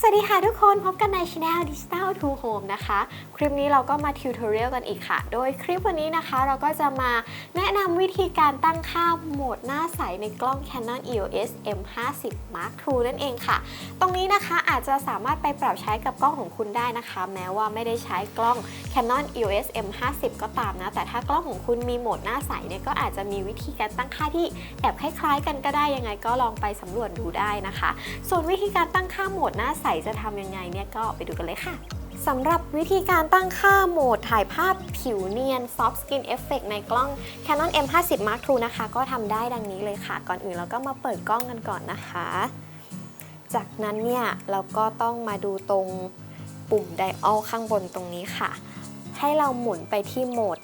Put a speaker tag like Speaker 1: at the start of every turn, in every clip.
Speaker 1: สวัสดีค่ะทุกคนพบกันในช anel Digital to Home นะคะ คลิปนี้เราก็มาทิวทอเรียลกันอีกค่ะ โดยคลิปวันนี้นะคะเราก็จะมาแนะนำวิธีการตั้งค่าโหมดหน้าใสในกล้อง Canon EOS M50 Mark II นั่นเองค่ะ ตรงนี้นะคะอาจจะสามารถไปปรับใช้กับกล้องของคุณได้นะคะ แม้ว่าไม่ได้ใช้กล้อง Canon EOS M50 ก็ตามนะ แต่ถ้ากล้องของคุณมีโหมดหน้าใสเนี่ยก็อาจจะมีวิธีการตั้งค่าที่แอบคล้ายๆ กันก็ได้ยังไงก็ลองไปสำรวจดูได้นะคะ ส่วนวิธีการตั้งค่าโหมดหน้าใสจะทำยังไงเนี่ยก็ไปดูกันเลยค่ะสำหรับวิธีการตั้งค่าโหมดถ่ายภาพผิวเนียน Soft Skin Effect ในกล้อง Canon M50 Mark II นะคะ ก็ทำได้ดังนี้เลยค่ะ ก่อนอื่นเราก็มาเปิดกล้องกันก่อนนะคะ จากนั้นเนี่ย เราก็ต้องมาดูตรงปุ่มไดอัลข้างบนตรงนี้ค่ะ ให้เราหมุนไปที่โหมด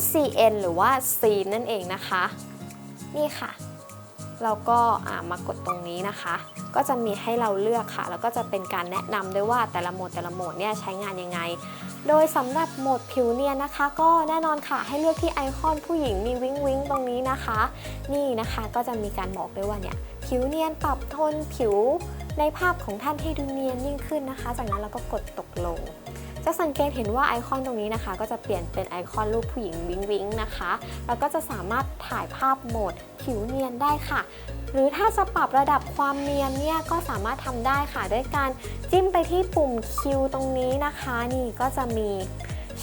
Speaker 1: SCN หรือว่า Scene นั่นเองนะคะ นี่ค่ะ เราก็มากดตรงนี้นะคะ ก็จะมีให้เราเลือกค่ะ แล้วก็จะเป็นการแนะนำด้วยว่าแต่ละโหมดแต่ละโหมดเนี่ยใช้งานยังไง โดยสำหรับโหมดผิวเนียนนะคะ ก็แน่นอนค่ะให้เลือกที่ไอคอนผู้หญิงมีวิงวิงตรงนี้นะคะ นี่นะคะก็จะมีการบอกด้วยว่าเนี่ยผิวเนียนปรับโทนผิวในภาพของท่านให้ดูเนียนยิ่งขึ้นนะคะ จากนั้นเราก็กดตกลง จะสังเกตเห็นว่าไอคอนตรงนี้นะคะ ก็จะเปลี่ยนเป็นไอคอนรูปผู้หญิงวิงวิงนะคะ แล้วก็จะสามารถถ่ายภาพโหมดผิวเนียนได้ค่ะ หรือถ้าจะปรับระดับความเนียนเนี่ยก็สามารถทำได้ค่ะ ด้วยการจิ้มไปที่ปุ่ม Q ตรงนี้นะคะ นี่ก็จะมี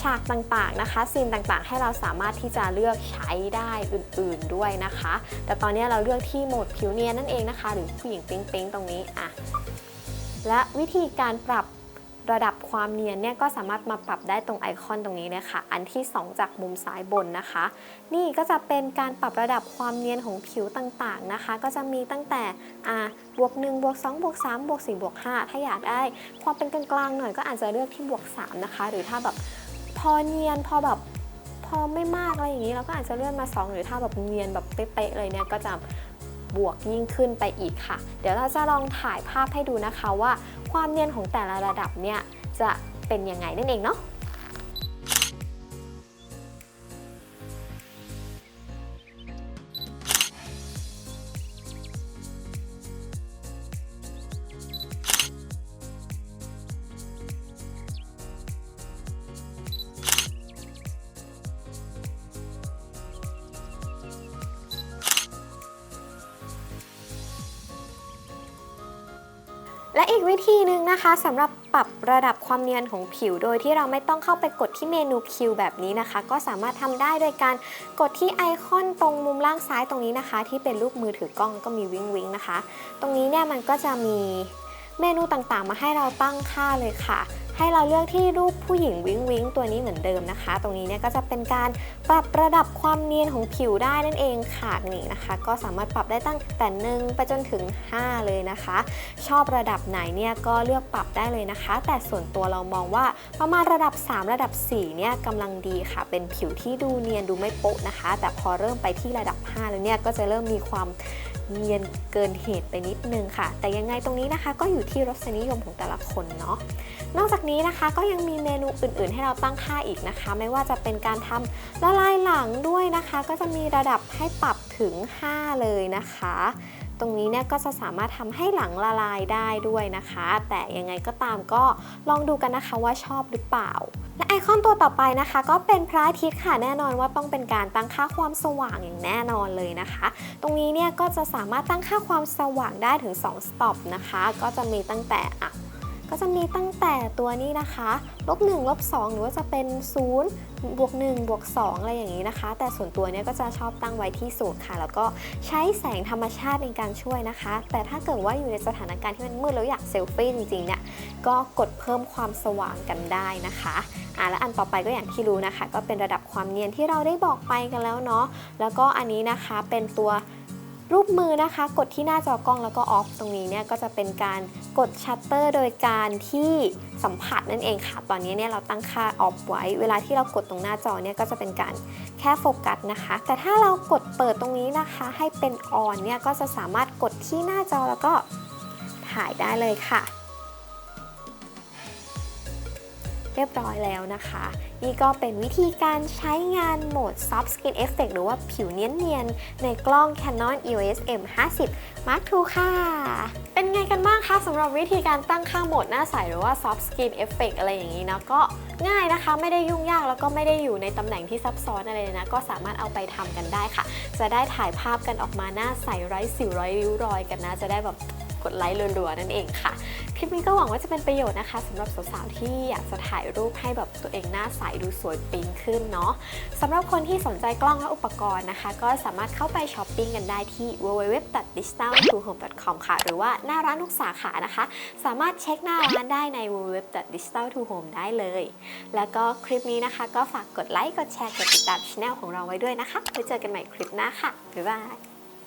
Speaker 1: ฉากต่างๆนะคะซีนต่างๆ ให้เราสามารถที่จะเลือกใช้ได้อื่นๆด้วยนะคะ แต่ตอนนี้เราเลือกที่โหมดผิวเนียนนั่นเองนะคะ หรือผู้หญิงปิ๊งๆตรงนี้อะและวิธีการปรับ ระดับความเนียนเนี่ยก็สามารถมาปรับได้ตรงไอคอนตรงนี้เลยค่ะ อันที่ 2 จากมุมซ้ายบนนะคะ นี่ก็จะเป็นการปรับระดับความเนียนของผิวต่างๆนะคะ ก็จะมีตั้งแต่อ่าบวก1บวก2บวก3บวก4บวก5ถ้าอยากได้ความเป็นกลางๆหน่อยก็อาจจะเลือกที่บวก3นะคะ หรือถ้าแบบพอเนียนพอแบบพอไม่มากอะไรอย่างนี้เราก็อาจจะเลื่อนมา 2 หรือถ้าแบบเนียนแบบเป๊ะๆเลยเนี่ยก็จะ บวกยิ่งขึ้นไปอีกค่ะ เดี๋ยวเราจะลองถ่ายภาพให้ดูนะคะว่า ความเนียนของแต่ละระดับเนี่ยจะเป็นยังไงนั่นเองเนาะ และอีกวิธีหนึ่งนะคะสำหรับปรับระดับความเนียนของผิว โดยที่เราไม่ต้องเข้าไปกดที่เมนูคิวแบบนี้นะคะ ก็สามารถทำได้โดยการกดที่ไอคอนตรงมุมล่างซ้ายตรงนี้นะคะ ที่เป็นรูปมือถือกล้องก็มีวิงวิงนะคะ ตรงนี้เนี่ยมันก็จะมี เมนูต่างๆ มาให้เราตั้งค่าเลยค่ะ ให้เราเลือกที่รูปผู้หญิงวิ้งวิงตัวนี้เหมือนเดิมนะคะ ตรงนี้เนี่ยก็จะเป็นการปรับระดับความเนียนของผิวได้นั่นเองค่ะนี่นะคะ ก็สามารถปรับได้ตั้งแต่หนึ่งไปจนถึง 5 เลยนะคะ ชอบระดับไหนเนี่ยก็เลือกปรับได้เลยนะคะ แต่ส่วนตัวเรามองว่าประมาณระดับ 3 ระดับ4เนี่ยกำลังดีค่ะ เป็นผิวที่ดูเนียนดูไม่โป๊ะนะคะ แต่พอเริ่มไปที่ระดับ 5 แล้วเนี่ยก็จะเริ่มมีความ เนียนเกินเหตุไปนิดนึงค่ะ แต่ยังไงตรงนี้นะคะ ก็อยู่ที่รสนิยมของแต่ละคนเนาะนอกจากนี้นะคะก็ยังมีเมนูอื่น ๆ ให้เราตั้งค่าอีกนะคะ ไม่ว่าจะเป็นการทำละลายหลังด้วยนะคะ ก็จะมีระดับให้ปรับถึง 5 เลยนะคะ ตรงนี้เนี่ยก็จะสามารถทำให้หลังละลายได้ด้วยนะคะ แต่ยังไงก็ตามก็ลองดูกันนะคะว่าชอบหรือเปล่า และไอคอนตัวต่อไปนะคะ ก็เป็นพระอาทิตย์ค่ะแน่นอนว่าต้องเป็นการตั้งค่าความสว่างอย่างแน่นอนเลยนะคะ ตรงนี้เนี่ยก็จะสามารถตั้งค่าความสว่างได้ถึง 2 สต็อปนะคะ ก็จะมีตั้งแต่ ก็จะมีตั้งแต่ตัวนี้นะคะลบ1ลบ2หรือว่าจะเป็น 0 บวก1บวก2อะไรอย่างนี้นะคะ แต่ส่วนตัวเนี้ยก็จะชอบตั้งไว้ที่ศูนย์ค่ะ แล้วก็ใช้แสงธรรมชาติในการช่วยนะคะ แต่ถ้าเกิดว่าอยู่ในสถานการณ์ที่มันมืดแล้วอยากเซลฟี่จริงๆเนี่ยก็กดเพิ่มความสว่างกันได้นะคะอะและอันต่อไปก็อย่างที่รู้นะคะ ก็เป็นระดับความเนียนที่เราได้บอกไปกันแล้วเนาะแล้วก็อันนี้นะคะเป็นตัว รูปมือนะคะ กดที่หน้าจอกล้องแล้วก็ออฟตรงนี้เนี่ยก็จะเป็นการกดชัตเตอร์โดยการที่สัมผัสนั่นเองค่ะ ตอนนี้เนี่ยเราตั้งค่าออฟไว้ เวลาที่เรากดตรงหน้าจอเนี่ยก็จะเป็นการแค่โฟกัสนะคะ แต่ถ้าเรากดเปิดตรงนี้นะคะ ให้เป็นออนเนี่ยก็จะสามารถกดที่หน้าจอแล้วก็ถ่ายได้เลยค่ะ เรียบร้อยแล้วนะคะ นี่ก็เป็นวิธีการใช้งานโหมด Soft Skin Effect หรือว่าผิวเนียนๆ ในกล้อง Canon EOS M50 Mark II ค่ะ เป็นไงกันบ้างคะสำหรับวิธีการตั้งค่าโหมดหน้าใสหรือว่า Soft Skin Effect อะไรอย่างนี้นะก็ง่ายนะคะ ไม่ได้ยุ่งยากแล้วก็ไม่ได้อยู่ในตำแหน่งที่ซับซ้อนอะไรเลยนะ ก็สามารถเอาไปทำกันได้ค่ะ จะได้ถ่ายภาพกันออกมาหน้าใสไร้สิวไร้ริ้วรอยกันนะ จะได้แบบ กดไลค์รัวๆนั่นเองค่ะ คลิปนี้ก็หวังว่าจะเป็นประโยชน์นะคะสำหรับสาวๆที่อยากจะถ่ายรูปให้แบบตัวเองหน้าใสดูสวยปิ๊งขึ้นเนาะสำหรับคนที่สนใจกล้องและอุปกรณ์นะคะ ก็สามารถเข้าไปช้อปปิ้งกันได้ที่ www.digital2home.com ค่ะ หรือว่าหน้าร้านทุกสาขานะคะ สามารถเช็คหน้าร้านได้ใน www.digital2home ได้เลย แล้วก็คลิปนี้นะคะ ก็ฝากกดไลค์กดแชร์กดติดตามช anel ของเราไว้ด้วยนะคะไว้เจอกันใหม่คลิปหน้าค่ะบ๊ายบาย